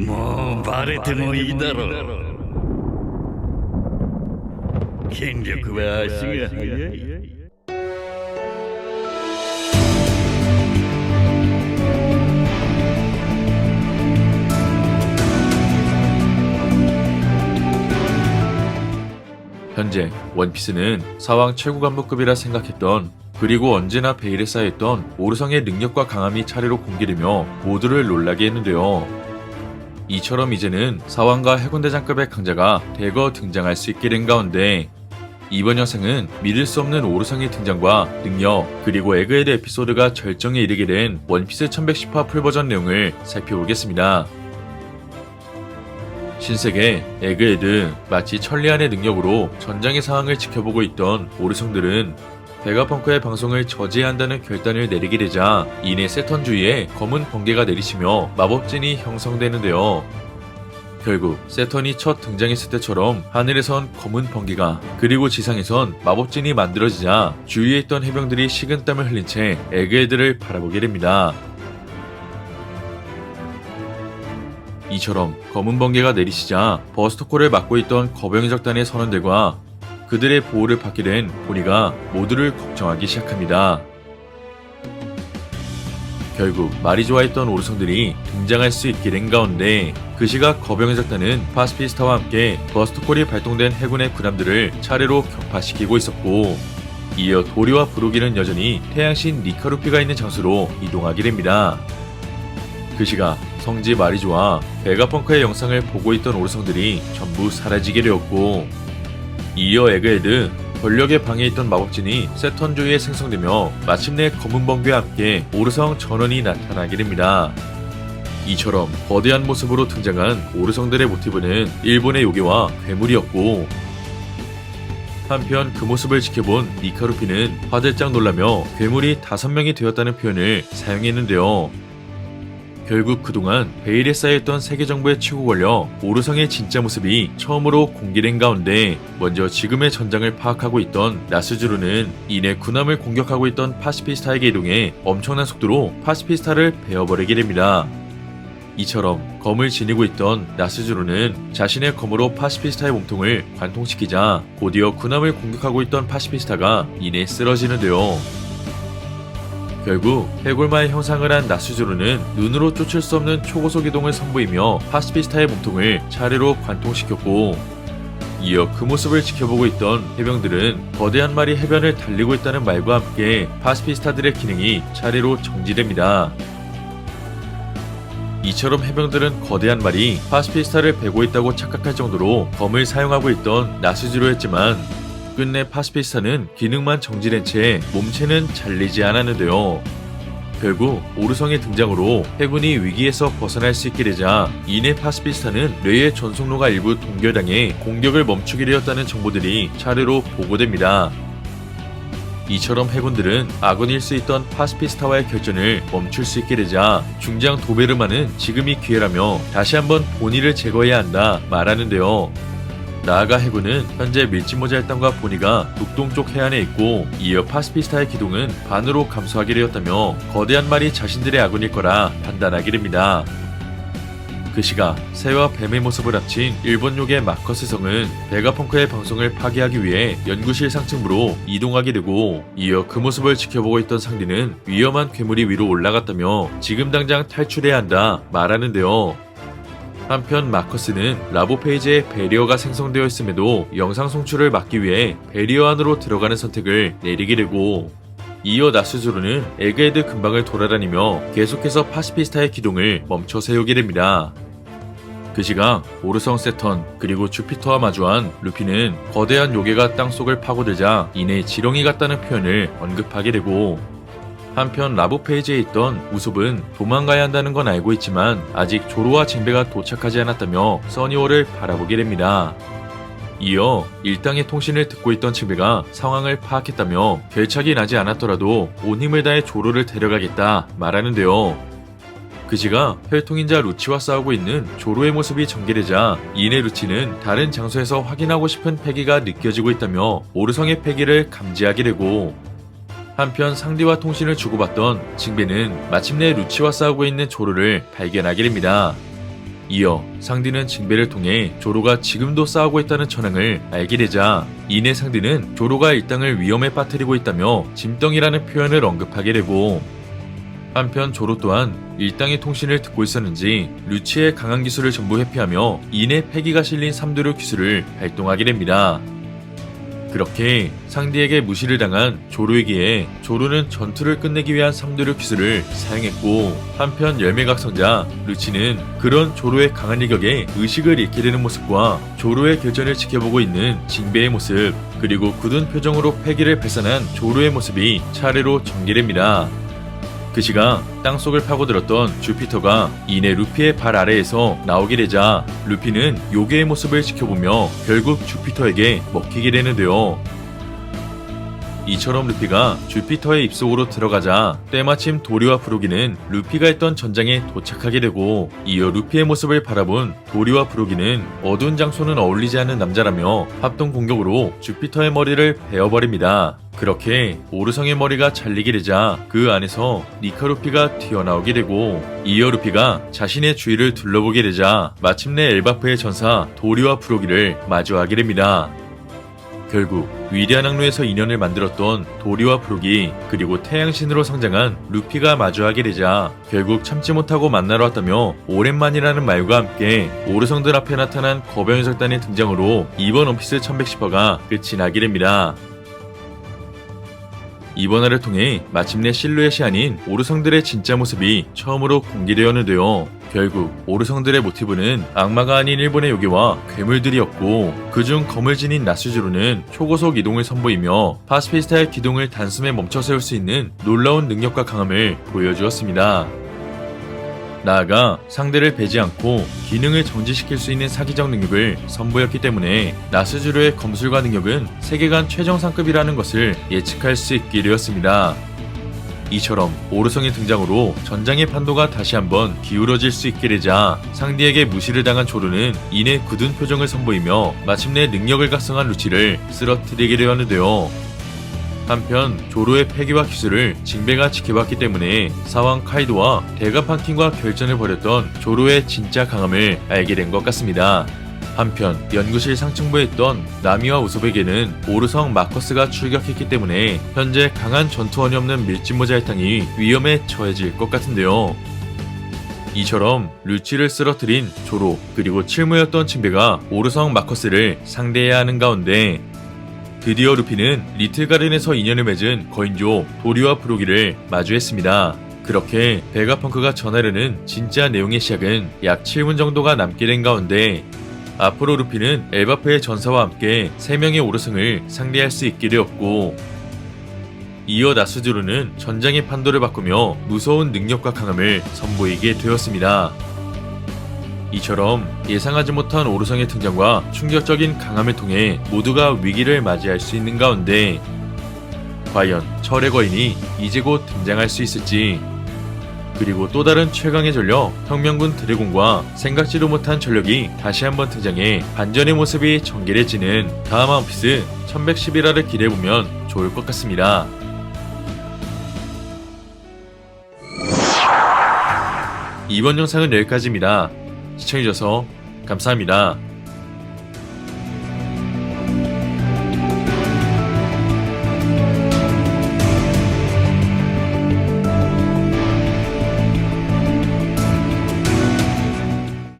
もうバレてもいいだろう権力は足が速い 현재 원피스는 사왕 최고 간부급이라 생각했던 그리고 언제나 베일에 쌓여있던 오르성의 능력과 강함이 차례로 공개되며 모두를 놀라게 했는데요. 이처럼 이제는 사왕과 해군대장급의 강자가 대거 등장할 수 있게 된 가운데 이번 영상은 믿을 수 없는 오르성의 등장과 능력 그리고 에그헤드 에피소드가 절정에 이르게 된 원피스 1110화 풀버전 내용을 살펴보겠습니다. 신세계 에그헤드 마치 천리안의 능력으로 전장의 상황을 지켜보고 있던 오르성들은 베가펑크의 방송을 저지해야 한다는 결단을 내리게 되자 이내 세턴 주위에 검은 번개가 내리치며 마법진이 형성되는데요. 결국 세턴이 첫 등장했을 때처럼 하늘에선 검은 번개가 그리고 지상에선 마법진이 만들어지자 주위에 있던 해병들이 식은땀을 흘린 채 에그헤드를 바라보게 됩니다. 이처럼 검은 번개가 내리시자 버스터콜을 맡고 있던 거병의 적단의 선원들과 그들의 보호를 받게 된 보니가 모두를 걱정하기 시작합니다. 결국 말이 좋아했던 오르성들이 등장할 수 있게 된 가운데 그 시각 거병의 적단은 파스피스타와 함께 버스터콜이 발동된 해군의 군함들을 차례로 격파시키고 있었고 이어 도리와 부르기는 여전히 태양신 니카루피가 있는 장소로 이동하게 됩니다. 그 시각 성지 마리조와 베가펑크의 영상을 보고 있던 오르성들이 전부 사라지게 되었고 이어 에그헤드 권력의 방에 있던 마법진이 세턴 주위에 생성되며 마침내 검은 번개와 함께 오르성 전원이 나타나게 됩니다. 이처럼 거대한 모습으로 등장한 오르성들의 모티브는 일본의 요괴와 괴물이었고 한편 그 모습을 지켜본 니카루피는 화들짝 놀라며 괴물이 다섯 명이 되었다는 표현을 사용했는데요. 결국 그동안 베일에 쌓여있던 세계 정부에 치고 걸려 오르성의 진짜 모습이 처음으로 공개된 가운데 먼저 지금의 전장을 파악하고 있던 나스주르는 이내 군함을 공격하고 있던 파시피스타에게 이동해 엄청난 속도로 파시피스타를 베어버리게 됩니다. 이처럼 검을 지니고 있던 나스주르는 자신의 검으로 파시피스타의 몸통을 관통시키자 곧이어 군함을 공격하고 있던 파시피스타가 이내 쓰러지는데요. 결국 해골마의 형상을 한 나스주르는 눈으로 쫓을 수 없는 초고속 이동을 선보이며 파시피스타의 몸통을 차례로 관통시켰고 이어 그 모습을 지켜보고 있던 해병들은 거대한 말이 해변을 달리고 있다는 말과 함께 파시피스타들의 기능이 차례로 정지됩니다. 이처럼 해병들은 거대한 말이 파시피스타를 베고 있다고 착각할 정도로 검을 사용하고 있던 나스주르였지만 끝내 파시피스타는 기능만 정지된 채 몸체는 잘리지 않았는데요. 결국 오르성의 등장으로 해군이 위기에서 벗어날 수 있게 되자 이내 파시피스타는 뇌의 전속로가 일부 동결당해 공격을 멈추게 되었다는 정보들이 차례로 보고됩니다. 이처럼 해군들은 아군일 수 있던 파시피스타와의 결전을 멈출 수 있게 되자 중장 도베르만은 지금이 기회라며 다시 한번 본의를 제거해야 한다 말하는데요. 나아가 해군은 현재 밀짚모자 일당과 보니가 북동쪽 해안에 있고 이어 파시피스타의 기동은 반으로 감소하게 되었다며 거대한 말이 자신들의 아군일 거라 판단하게 됩니다. 그 시각 새와 뱀의 모습을 합친 일본 요괴 마커스 성은 베가펑크의 방송을 파괴하기 위해 연구실 상층부로 이동하게 되고 이어 그 모습을 지켜보고 있던 상리는 위험한 괴물이 위로 올라갔다며 지금 당장 탈출해야 한다 말하는데요. 한편 마커스는 라보 페이지에 베리어가 생성되어 있음에도 영상 송출을 막기 위해 베리어 안으로 들어가는 선택을 내리게 되고 이어 나스주르는 에그헤드 근방을 돌아다니며 계속해서 파시피스타의 기동을 멈춰 세우게 됩니다. 그 시각 오르성 세턴 그리고 주피터와 마주한 루피는 거대한 요괴가 땅속을 파고들자 이내 지렁이 같다는 표현을 언급하게 되고 한편 라보 페이지에 있던 우섭은 도망가야 한다는 건 알고 있지만 아직 조로와 징베가 도착하지 않았다며 써니워를 바라보게 됩니다. 이어 일당의 통신을 듣고 있던 징베가 상황을 파악했다며 결착이 나지 않았더라도 온 힘을 다해 조로를 데려가겠다 말하는데요. 그지가 혈통인자 루치와 싸우고 있는 조로의 모습이 전개되자 이내 루치는 다른 장소에서 확인하고 싶은 패기가 느껴지고 있다며 오르성의 패기를 감지하게 되고 한편 상디와 통신을 주고받던 징베는 마침내 루치와 싸우고 있는 조르를 발견하게 됩니다. 이어 상디는 징배를 통해 조로가 지금도 싸우고 있다는 전황을 알게 되자 이내 상디는 조로가 일당을 위험에 빠뜨리고 있다며 짐덩이라는 표현을 언급하게 되고 한편 조로 또한 일당의 통신을 듣고 있었는지 루치의 강한 기술을 전부 회피하며 이내 폐기가 실린 삼두류 기술을 발동하게 됩니다. 그렇게 상디에게 무시를 당한 조로에게 조로는 전투를 끝내기 위한 삼두류 기술을 사용했고 한편 열매각성자 루치는 그런 조로의 강한 일격에 의식을 잃게 되는 모습과 조로의 결전을 지켜보고 있는 징배의 모습 그리고 굳은 표정으로 패기를 배산한 조로의 모습이 차례로 전개됩니다. 그 시각 땅속을 파고들었던 주피터가 이내 루피의 발 아래에서 나오게 되자 루피는 요괴의 모습을 지켜보며 결국 주피터에게 먹히게 되는데요. 이처럼 루피가 주피터의 입속으로 들어가자 때마침 도리와 브로기는 루피가 있던 전장에 도착하게 되고 이어 루피의 모습을 바라본 도리와 브로기는 어두운 장소는 어울리지 않는 남자라며 합동 공격으로 주피터의 머리를 베어버립니다. 그렇게 오르성의 머리가 잘리게 되자 그 안에서 니카 루피가 튀어나오게 되고 이어 루피가 자신의 주위를 둘러보게 되자 마침내 엘바프의 전사 도리와 브로기를 마주하게 됩니다. 결국 위대한 항로에서 인연을 만들었던 도리와 프로기 그리고 태양신으로 성장한 루피가 마주하게 되자 결국 참지 못하고 만나러 왔다며 오랜만이라는 말과 함께 오르성들 앞에 나타난 거병해설단의 등장으로 이번 원피스 1110화가 끝이 나게 됩니다. 이번 화를 통해 마침내 실루엣이 아닌 오르성들의 진짜 모습이 처음으로 공개되었는데요. 결국 오르성들의 모티브는 악마가 아닌 일본의 요괴와 괴물들이었고 그중 검을 지닌 나스주로는 초고속 이동을 선보이며 파스피스타의 기동을 단숨에 멈춰 세울 수 있는 놀라운 능력과 강함을 보여주었습니다. 나아가 상대를 배지 않고 기능을 정지시킬 수 있는 사기적 능력을 선보였기 때문에 나스주로의 검술과 능력은 세계관 최정상급이라는 것을 예측할 수 있게 되었습니다. 이처럼 오르성의 등장으로 전장의 판도가 다시 한번 기울어질 수 있게 되자 상디에게 무시를 당한 조르는 이내 굳은 표정을 선보이며 마침내 능력을 각성한 루치를 쓰러뜨리게 되었는데요. 한편 조로의 폐기와 기술을 징배가 지켜봤기 때문에 사왕 카이도와 대가판 킹과 결전을 벌였던 조로의 진짜 강함을 알게 된 것 같습니다. 한편 연구실 상층부에 있던 나미와 우섭에게는 오르성 마커스가 출격했기 때문에 현재 강한 전투원이 없는 밀짚모자 할당이 위험에 처해질 것 같은데요. 이처럼 루치를 쓰러뜨린 조로 그리고 칠무였던 징배가 오르성 마커스를 상대해야 하는 가운데 드디어 루피는 리틀가든에서 인연을 맺은 거인조 도리와 브로기를 마주했습니다. 그렇게 베가펑크가 전하려는 진짜 내용의 시작은 약 7분 정도가 남게 된 가운데 앞으로 루피는 엘바프의 전사와 함께 3명의 오르승을 상대할 수 있게 되었고 이어 나스주르는 전장의 판도를 바꾸며 무서운 능력과 강함을 선보이게 되었습니다. 이처럼 예상하지 못한 오르성의 등장과 충격적인 강함을 통해 모두가 위기를 맞이할 수 있는 가운데 과연 철의 거인이 이제 곧 등장할 수 있을지 그리고 또 다른 최강의 전력 혁명군 드래곤과 생각지도 못한 전력이 다시 한번 등장해 반전의 모습이 전개되지는 다음 원피스 1111화를 기대해보면 좋을 것 같습니다. 이번 영상은 여기까지입니다. 시청해주셔서 감사합니다.